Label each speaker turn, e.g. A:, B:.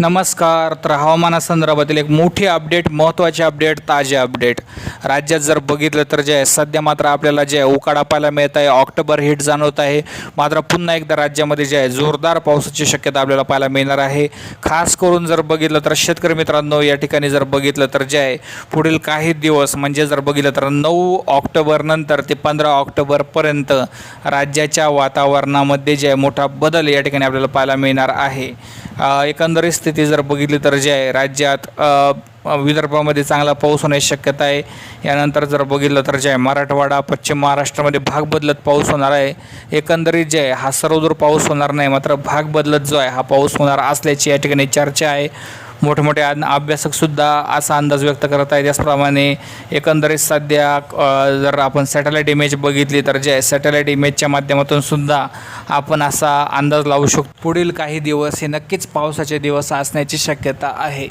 A: नमस्कार. तर हवामानासंदर्भातील एक मोठी अपडेट महत्त्वाचे अपडेट ताजे अपडेट राज्यात जर बघितलं तर जे आहे सध्या मात्र आपल्याला जे आहे उकाडा पाहायला मिळत आहे. ऑक्टोबर हिट जाणवत आहे. मात्र पुन्हा एकदा राज्यामध्ये जे आहे जोरदार पावसाची शक्यता आपल्याला पाहायला मिळणार आहे. खास करून जर बघितलं तर शेतकरी मित्रांनो या ठिकाणी जर बघितलं तर जे आहे पुढील काही दिवस म्हणजे जर बघितलं तर नऊ ऑक्टोबरनंतर ते पंधरा ऑक्टोबरपर्यंत राज्याच्या वातावरणामध्ये जे आहे मोठा बदल या ठिकाणी आपल्याला पाहायला मिळणार आहे. एकंदरीत स्थिती जर बघितली तर जे आहे राज्यात विदर्भामध्ये चांगला पाऊस होण्याची शक्यता आहे. यानंतर जर बघितलं तर जे आहे मराठवाडा पश्चिम महाराष्ट्रामध्ये भाग बदलत पाऊस होणार आहे. एकंदरीत जे आहे हा सर्वदूर पाऊस होणार नाही मात्र भाग बदलत जो आहे हा पाऊस होणार असल्याची या ठिकाणी चर्चा आहे. मोठमोठे मोठे अभ्यासकसुद्धा असा अंदाज व्यक्त करत आहेत. त्याचप्रमाणे एकंदरीत सध्या जर आपण सॅटेलाईट इमेज बघितली तर जे सॅटेलाईट इमेजच्या माध्यमातून सुद्धा आपण असा अंदाज लावू शकतो. पुढील काही दिवस हे नक्कीच पावसाचे दिवस असण्याची शक्यता आहे.